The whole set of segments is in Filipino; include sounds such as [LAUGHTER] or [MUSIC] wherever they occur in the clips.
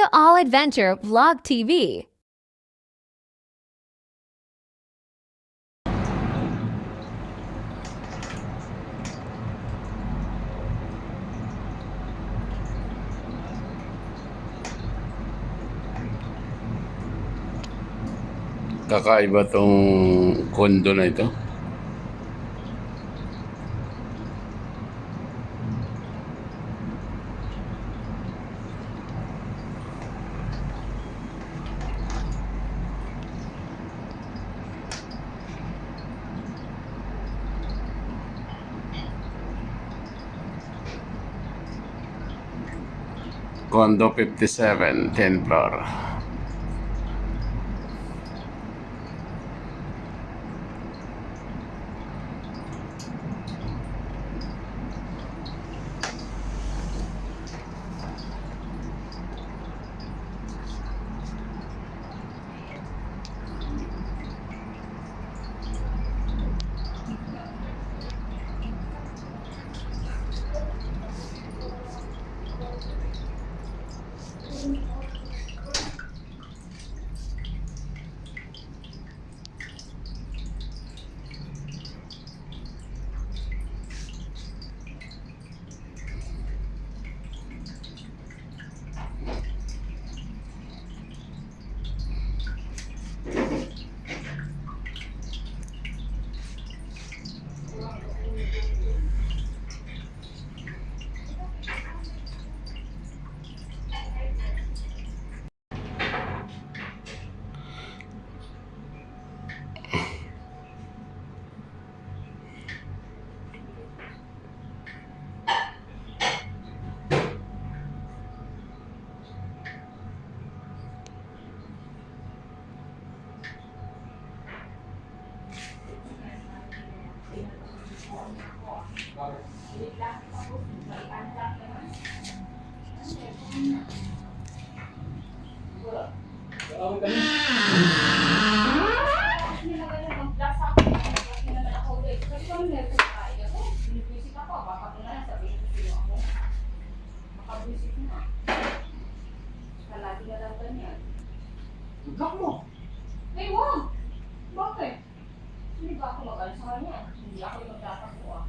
Kuya All Adventure Vlog TV. Kakaiba tong kondo na ito. Condo 57, 10 floor. Block mo. Ay, wag! Bakit? Hindi ba ako mag sa kanya? Hindi ako yung magtatakbo ah.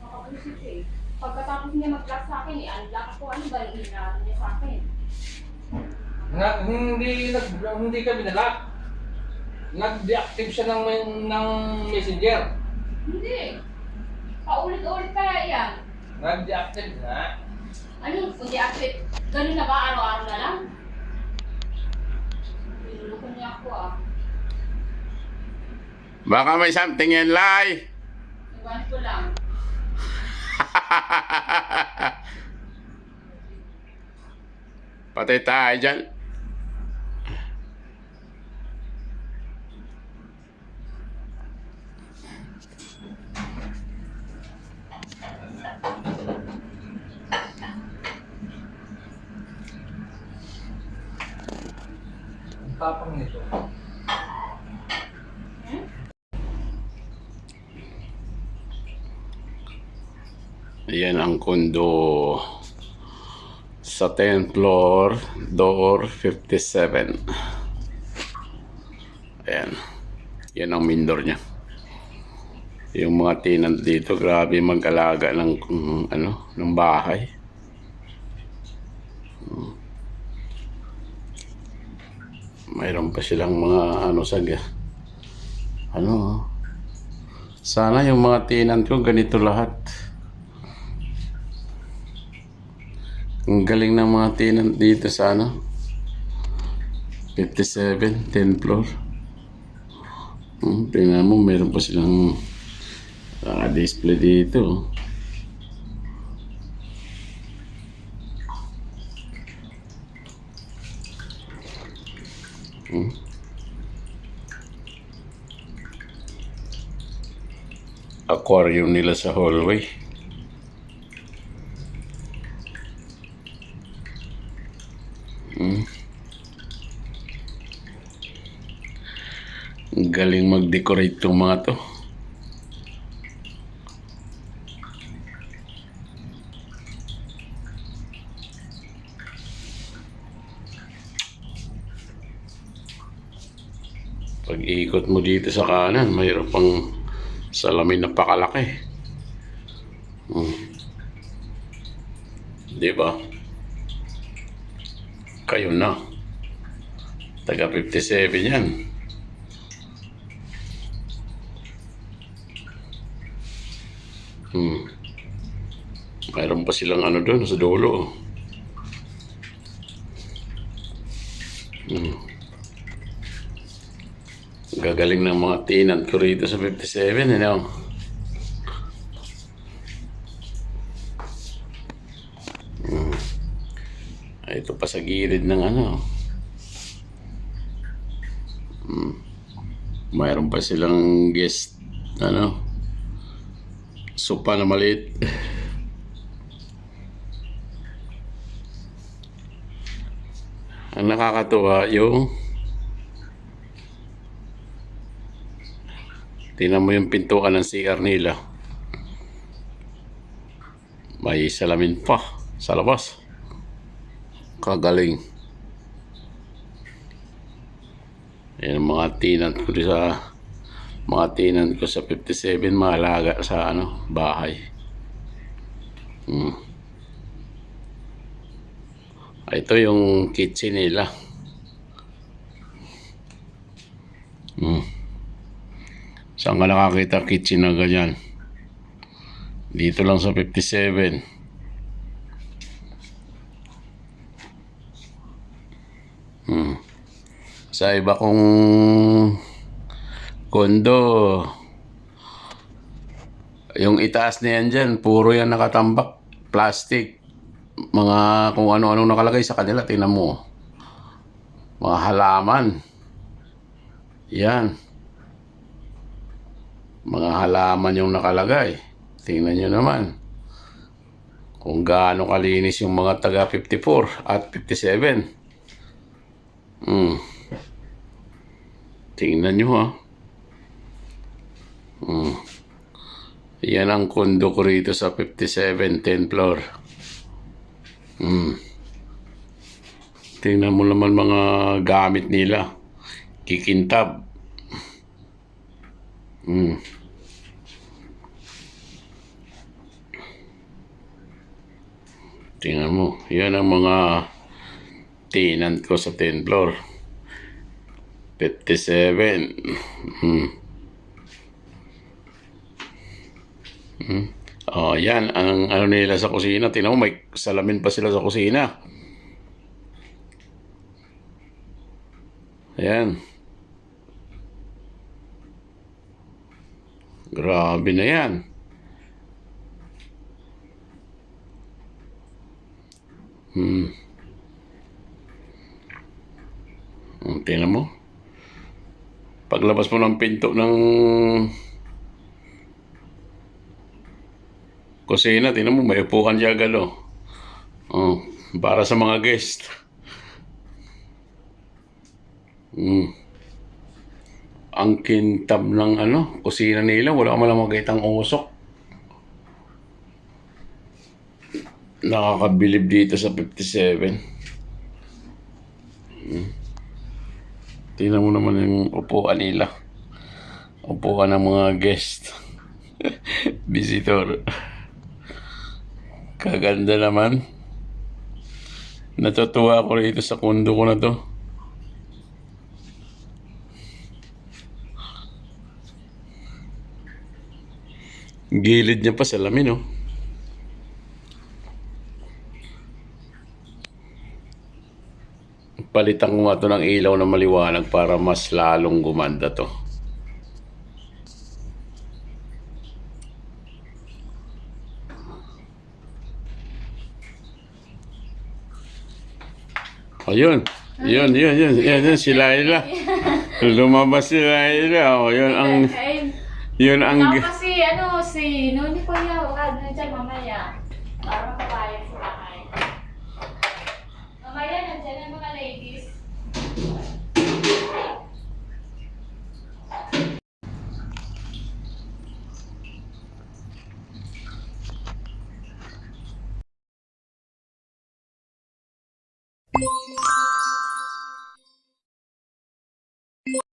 Makapagusip eh. Pagkatapos niya mag-block sa akin unblock ako. Ano ba yung inaano niya sa akin? Na, hindi nag hindi ka binalak. Nag-deactive siya ng ng messenger. Hindi. Paulit-ulit kaya yan. Nag-deactive na. Ano, kung deactivate, ganun na ba araw-araw na lang? Niluloko niya ako ah. Baka may something yan, Lai. Iwan ko lang. [LAUGHS] Patay tayo dyan. Tapang nito. Ayan ang kondo sa 10th floor, door 57. Ayan. Yan ang main door niya. Yung mga tenant dito, grabe mag-alaga ng mm, ano, ng bahay. Mm. Mayroon pa silang mga ano sa ano sana yung mga tenant ko ganito lahat. Ang galing ng mga tenant dito sa ano? 57, 10 floor. Hmm, tingnan mo, meron pa silang display dito. aquarium nila sa hallway. Hmm. Galing mag-decorate tong mga to. Pag ikot mo dito sa kanan, mayroon pang salamin na pakalaki. Hmm. Di ba? Kayo na. Taga 57 yan. Hmm. Mayroon pa silang ano doon sa dulo. Hmm. Gagaling ng mga tenant ko rito sa 57, ano? Hmm. Ay, ito pa sa gilid ng ano. Hmm. Mayroon pa silang guest, ano, sopa na maliit. [LAUGHS] Ang nakakatuwa yung Tingnan mo yung pintuan ng CR nila. May salamin pa sa labas. Kagaling. Yan mga tenant ko sa mga tenant ko sa 57 mahalaga sa ano bahay. Hmm. Ito yung kitchen nila. Hmm. Saan ka nakakita kitchen na ganyan? Dito lang sa 57. Hmm. Sa iba kong kondo, yung itaas na yan dyan, puro yan nakatambak. Plastic. Mga kung ano-ano nakalagay sa kanila, tingnan mo. Mga halaman. Yan mga halaman yung nakalagay. Tingnan nyo naman. Kung gaano kalinis yung mga taga 54 at 57. Hmm. Tingnan nyo ha. Hmm. Yan ang kondo ko rito sa 57, 10 floor. Hmm. Tingnan mo naman mga gamit nila. Kikintab. Hmm. Tingnan mo, yan ang mga tenant ko sa 10th floor. 57. Hmm. Hmm. Oh, yan ang ano nila sa kusina. Tingnan mo, may salamin pa sila sa kusina. Ayan. Grabe na yan. Hmm. Hmm, Tingnan mo. Paglabas mo ng pinto ng kusina, tingnan mo, may upuan dyan agad, oh. Oh, para sa mga guest. Hmm. Ang kintab ng ano, kusina nila, wala ka malang makitang usok. Nakakabilib dito sa 57. Hmm. Tingnan mo naman yung upuan nila. Upuan ng mga guest. [LAUGHS] Visitor. Kaganda naman. Natutuwa ako rito sa kundo ko na to. Gilid niya pa salamin, oh. Palitan ko nga to ng ilaw na maliwanag para mas lalong gumanda to. Ayun. Yun, yun, yun. Yan, yun, si Laila. [LAUGHS] Lumabas si Laila. O, yun ang, yun ang, Tapos ano, si Noni pa yan. Wala na dyan mamaya. Para makapayag sa bahay. Mamaya, nandyan ang mga ladies.